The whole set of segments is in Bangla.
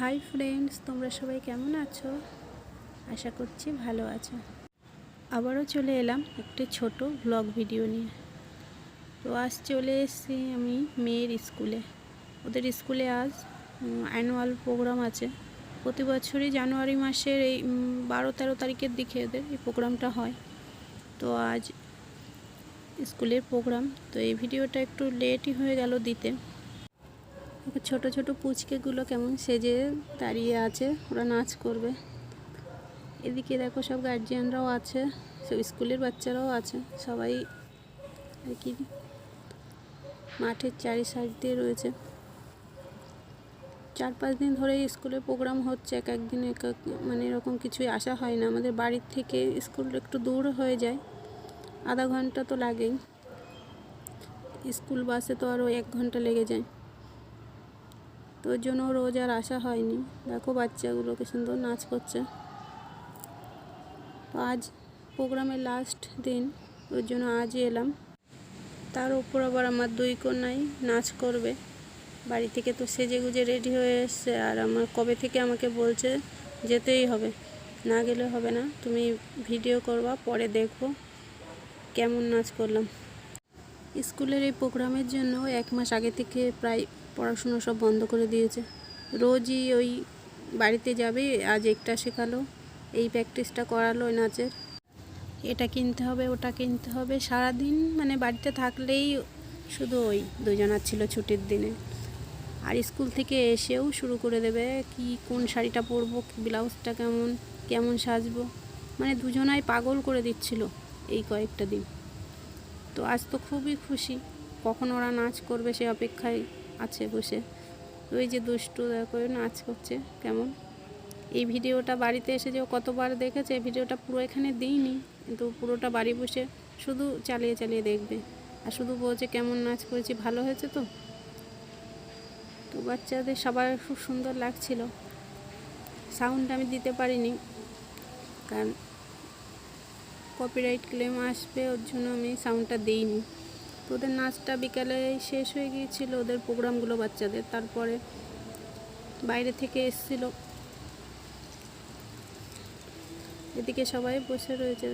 হাই ফ্রেন্ডস, তোমরা সবাই কেমন আছো? আশা করছি ভালো আছো। আবারও চলে এলাম একটি ছোট ব্লগ ভিডিও নিয়ে। তো আজ চলে এসেছি আমি মেয়ের স্কুলে ওদের স্কুলে আজ অ্যানুয়াল প্রোগ্রাম আছে। প্রতি বছরই জানুয়ারি মাসের এই বারো তেরো তারিখের দিকে ওদের এই প্রোগ্রামটা হয়। তো আজ স্কুলের প্রোগ্রাম তো এই ভিডিওটা একটু লেটই হয়ে গেল দিতে। ছোট ছোট পুচকেগুলো কেমন সেজে দাঁড়িয়ে আছে, ওরা নাচ করবে। এদিকে দেখো সব গার্জিয়ানরাও আছে, সব স্কুলের বাচ্চারাও আছে, সবাই আর কি মাঠের চারি সাইড দিয়ে রয়েছে। চার পাঁচ দিন ধরে স্কুলে প্রোগ্রাম হচ্ছে, এক একদিন এক এক মানে এরকম কিছুই আসা হয় না। আমাদের বাড়ির থেকে স্কুল একটু দূর হয়ে যায়, আধা ঘণ্টা তো লাগেই। স্কুল বাসে তো আরও এক ঘণ্টা লেগে যায়। তো ওর জন্য রোজ আর আসা হয়নি। দেখো বাচ্চাগুলোকে সুন্দর নাচ করছে। তো আজ প্রোগ্রামের লাস্ট দিন, ওর জন্য আজই এলাম। তার উপর আবার আমার দুই কন্যাই নাচ করবে। বাড়ি থেকে তো সেজে গুজে রেডি হয়ে এসছে, আর আমার কবে থেকে আমাকে বলছে যেতেই হবে। না গেলে হবে না, তুমি ভিডিও করবা, পরে দেখব কেমন নাচ করলাম। স্কুলের এই প্রোগ্রামের জন্য এক মাস আগে থেকে প্রায় পড়াশুনো সব বন্ধ করে দিয়েছে। রোজই ওই বাড়িতে যাবে, আজ একটা শেখালো, এই প্র্যাকটিসটা করালো নাচের। এটা কিনতে হবে, ওটা কিনতে হবে, সারাদিন মানে বাড়িতে থাকলেই শুধু ওই দুজনার ছিল ছুটির দিনে। আর স্কুল থেকে এসেও শুরু করে দেবে কি, কোন শাড়িটা পরবো ব্লাউজটা কেমন কেমন সাজবো। মানে দুজনাই পাগল করে দিচ্ছিল এই কয়েকটা দিন। তো আজ তো খুবই খুশি। কখন ওরা নাচ করবে সে অপেক্ষায় আছে বসে। ওই যে দুষ্টু দেখো নাচ করছে কেমন? এই ভিডিওটা বাড়িতে এসে যে কতবার দেখেছে, এই ভিডিওটা পুরো এখানে দিইনি। কিন্তু পুরোটা বাড়ি বসে শুধু চালিয়ে চালিয়ে দেখবে। আর শুধু বলছে কেমন নাচ করেছি, ভালো হয়েছে তো? তো বাচ্চাদের সবার খুব সুন্দর লাগছিল। সাউন্ড আমি দিতে পারিনি। কারণ কপিরাইট ক্লেম আসবে, ওর জন্য আমি সাউন্ডটা দিইনি। তো ওদের নাচটা বিকালে শেষ হয়ে গিয়েছিল, ওদের প্রোগ্রামগুলো বাচ্চাদের। তারপরে বাইরে থেকে এসেছিল। এদিকে সবাই বসে রয়েছে।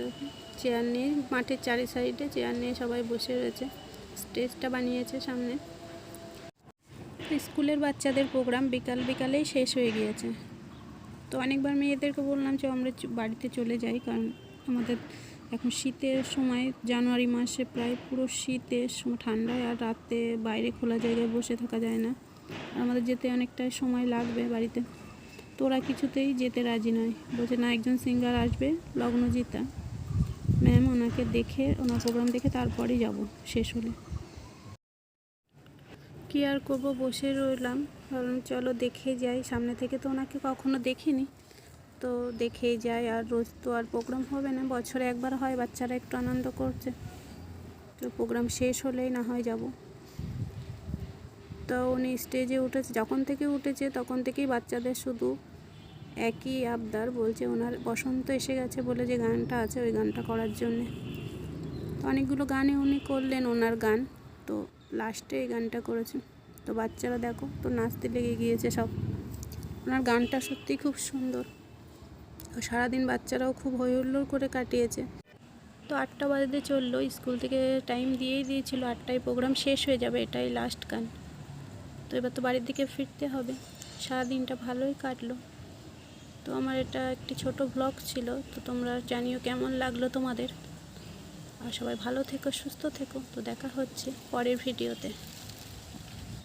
চেয়ার নিয়ে, মাঠের চারি সাইডে চেয়ার নিয়ে সবাই বসে রয়েছে। স্টেজটা বানিয়েছে সামনে। স্কুলের বাচ্চাদের প্রোগ্রাম বিকাল বিকালেই শেষ হয়ে গিয়েছে। তো অনেকবার মেয়েদেরকে বললাম যে, আমরা বাড়িতে চলে যাই কারণ আমাদের এখন শীতের সময় জানুয়ারি মাসে প্রায় পুরো শীতের সময় ঠান্ডায় আর রাতে বাইরে খোলা জায়গায় বসে থাকা যায় না। আর আমাদের যেতে অনেকটাই সময় লাগবে বাড়িতে। তো ওরা কিছুতেই যেতে রাজি নয়। বলছে, না, একজন সিঙ্গার আসবে, লগ্নজিতা। ম্যাম ওনাকে দেখে, ওনার প্রোগ্রাম দেখে তারপরেই যাব, শেষ হলে। কি আর করব? বসে রইলাম। কারণ চলো, দেখে যাই। সামনে থেকে তো ওনাকে কখনো দেখিনি। তো দেখেই যায় আর রোজ তো আর প্রোগ্রাম হবে না। বছরে একবার হয়, বাচ্চারা একটু আনন্দ করছে। তো প্রোগ্রাম শেষ হলেই না হয় যাব। তো উনি স্টেজে উঠেছে, যখন থেকে উঠেছে তখন থেকেই বাচ্চাদের শুধু একই আবদার বলছে, ওনার বসন্ত এসে গেছে বলে যে গানটা আছে, ওই গানটা করার জন্যে। তো অনেকগুলো গানে উনি করলেন, ওনার গান। তো লাস্টে এই গানটা করেছে। তো বাচ্চারা দেখো, তো নাচতে লেগে গিয়েছে সব। ওনার গানটা সত্যিই খুব সুন্দর। সারাদিন বাচ্চারাও খুব হই হুল্লোড় করে কাটিয়েছে। তো আটটা বাজতে চলল, স্কুল থেকে টাইম দিয়েই দিয়েছিল, আটটায় প্রোগ্রাম শেষ হয়ে যাবে, এটাই লাস্ট গান। তো এবার তো বাড়ির দিকে ফিরতে হবে। সারাদিনটা ভালোই কাটলো। তো আমার এটা একটি ছোট ব্লগ ছিল, তো তোমরা জানিও কেমন লাগল তোমাদের। আর সবাই ভালো থেকো, সুস্থ থেকো। তো দেখা হচ্ছে পরের ভিডিওতে